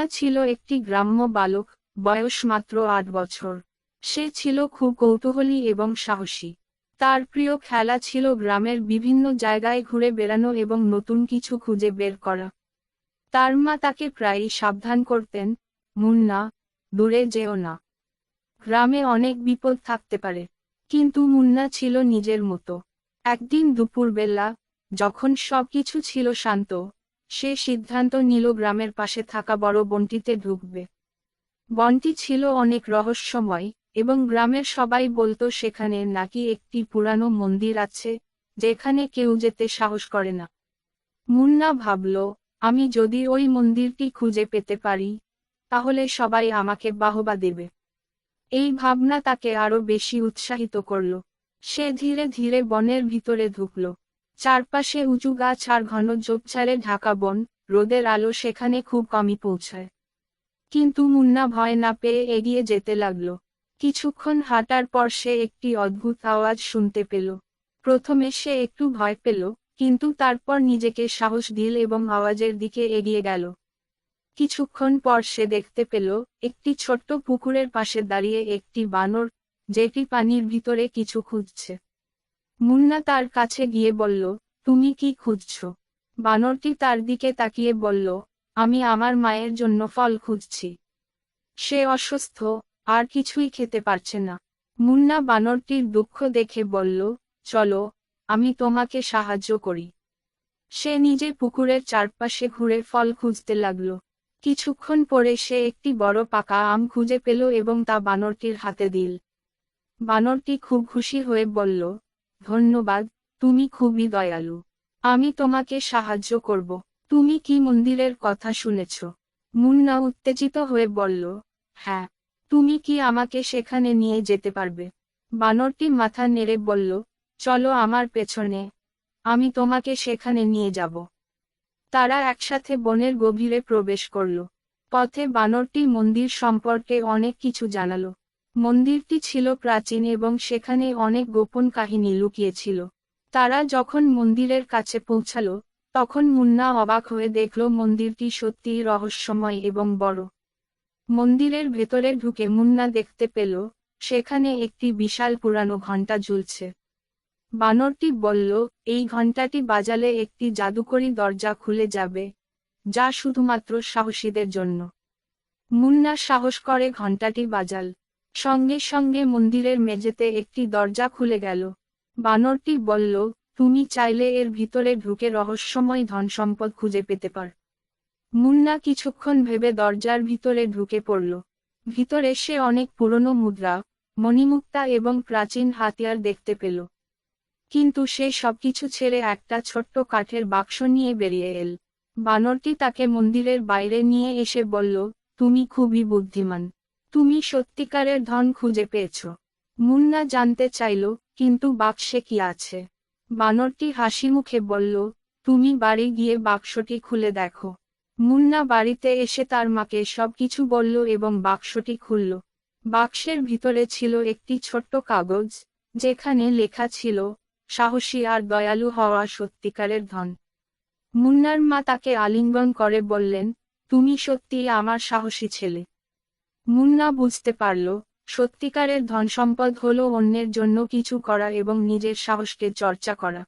মুন্না ছিল একটি গ্রাম্য বালক, বয়স মাত্র আট বছর। সে ছিল খুব কৌতূহলী এবং সাহসী। তার প্রিয় খেলা ছিল গ্রামের বিভিন্ন জায়গায় ঘুরে বেড়ানো এবং নতুন কিছু খুঁজে বের করা। তার মা তাকে প্রায়ই সাবধান করতেন মুন্না দূরে যেও না। গ্রামে অনেক বিপদ থাকতে পারে। কিন্তু মুন্না ছিল নিজের মতো। একদিন দুপুরবেলা, যখন সবকিছু ছিল শান্ত সে সিদ্ধান্ত নিল গ্রামের পাশে থাকা বড় বনটিতে ঢুকবে। বনটি ছিল অনেক রহস্যময়, এবং গ্রামের সবাই বলতো সেখানে নাকি একটি পুরানো মন্দির আছে, যেখানে কেউ যেতে সাহস করে না। মুন্না ভাবল, আমি যদি ওই মন্দিরটি খুঁজে পেতে পারি, তাহলে সবাই আমাকে বাহবা দেবে। এই ভাবনা তাকে আরও বেশি উৎসাহিত করল। সে ধীরে ধীরে বনের ভিতরে ঢুকল। চারপাশে উঁচু গাছ আর ঘন ঝোপঝাড়ে ঢাকা বন, রোদের আলো সেখানে খুব কমই পৌঁছায়। কিন্তু মুন্না ভয় না পেয়ে এগিয়ে যেতে লাগল। কিছুক্ষণ হাঁটার পর সে একটি অদ্ভুত আওয়াজ শুনতে পেল। প্রথমে সে একটু ভয় পেল, কিন্তু তারপর নিজেকে সাহস দিল এবং আওয়াজের দিকে এগিয়ে গেল। কিছুক্ষণ পর সে দেখতে পেল, একটি ছোট্ট পুকুরের পাশে দাঁড়িয়ে একটি বানর, যেটি পানির ভিতরে কিছু খুঁজছে। মুন্না তার কাছে গিয়ে বলল, তুমি কি খুঁজছ? বানরটি তার দিকে তাকিয়ে বলল, আমি আমার মায়ের জন্য ফল খুঁজছি। সে অসুস্থ, আর কিছুই খেতে পারছে না। মুন্না বানরটির দুঃখ দেখে বলল, চলো, আমি তোমাকে সাহায্য করি। সে নিজে পুকুরের চারপাশে ঘুরে ফল খুঁজতে লাগল। কিছুক্ষণ পরে সে একটি বড় পাকা আম খুঁজে পেল এবং তা বানরটির হাতে দিল। বানরটি খুব খুশি হয়ে বলল ধন্যবাদ, তুমি খুবই দয়ালু। আমি তোমাকে সাহায্য করব। তুমি কি মন্দিরের কথা শুনেছ? মুন্না উত্তেজিত হয়ে বলল হ্যাঁ তুমি কি আমাকে সেখানে নিয়ে যেতে পারবে? বানরটি মাথা নেড়ে বলল, চলো আমার পেছনে, আমি তোমাকে সেখানে নিয়ে যাব। তারা একসাথে বনের গভীরে প্রবেশ করল। পথে বানরটি মন্দির সম্পর্কে অনেক কিছু জানালো। মন্দিরটি ছিল প্রাচীন এবং সেখানে অনেক গোপন কাহিনী লুকিয়েছিল। তারা যখন মন্দিরের কাছে পৌঁছালো, তখন মুন্না অবাক হয়ে দেখল মন্দিরটি সত্যিই রহস্যময় এবং বড়। মন্দিরের ভেতরে ঢুকে মুন্না দেখতে পেল, সেখানে একটি বিশাল পুরানো ঘণ্টা ঝুলছে বানরটি বলল, এই ঘণ্টাটি বাজালে একটি জাদুকরী দরজা খুলে যাবে, যা শুধুমাত্র সাহসীদের জন্য। মুন্না সাহস করে ঘণ্টাটি বাজাল। সঙ্গে সঙ্গে মন্দিরের মেঝেতে একটি দরজা খুলে গেল। বানরটি বলল, তুমি চাইলে এর ভিতরে ঢুকে রহস্যময় ধন সম্পদ খুঁজে পেতে পার। মুন্না কিছুক্ষণ ভেবে দরজার ভিতরে ঢুকে পড়ল। ভিতরে সে অনেক পুরনো মুদ্রা, মণিমুক্তা এবং প্রাচীন হাতিয়ার দেখতে পেল। কিন্তু সে সবকিছু ছেড়ে একটা ছোট্ট কাঠের বাক্স নিয়ে বেরিয়ে এল। বানরটি তাকে মন্দিরের বাইরে নিয়ে এসে বলল, তুমি খুবই বুদ্ধিমান। তুমি সত্যিকারের ধন খুঁজে পেয়েছ। মুন্না জানতে চাইল, কিন্তু বাক্সে কি আছে? বানরটি হাসি মুখে বলল, তুমি বাড়ি গিয়ে বাক্সটি খুলে দেখো। মুন্না বাড়িতে এসে তার মাকে সবকিছু বলল এবং বাক্সটি খুলল। বাক্সের ভিতরে ছিল একটি ছোট্ট কাগজ, যেখানে লেখা ছিল, সাহসী আর দয়ালু হওয়া সত্যিকারের ধন। মুন্নার মা তাকে আলিঙ্গন করে বললেন, তুমি সত্যিই আমার সাহসী ছেলে। মুন্না বুঝতে পারল, সত্যিকারের ধন সম্পদ হল অন্যের জন্য কিছু করা এবং নিজের সাহসকে চর্চা করা।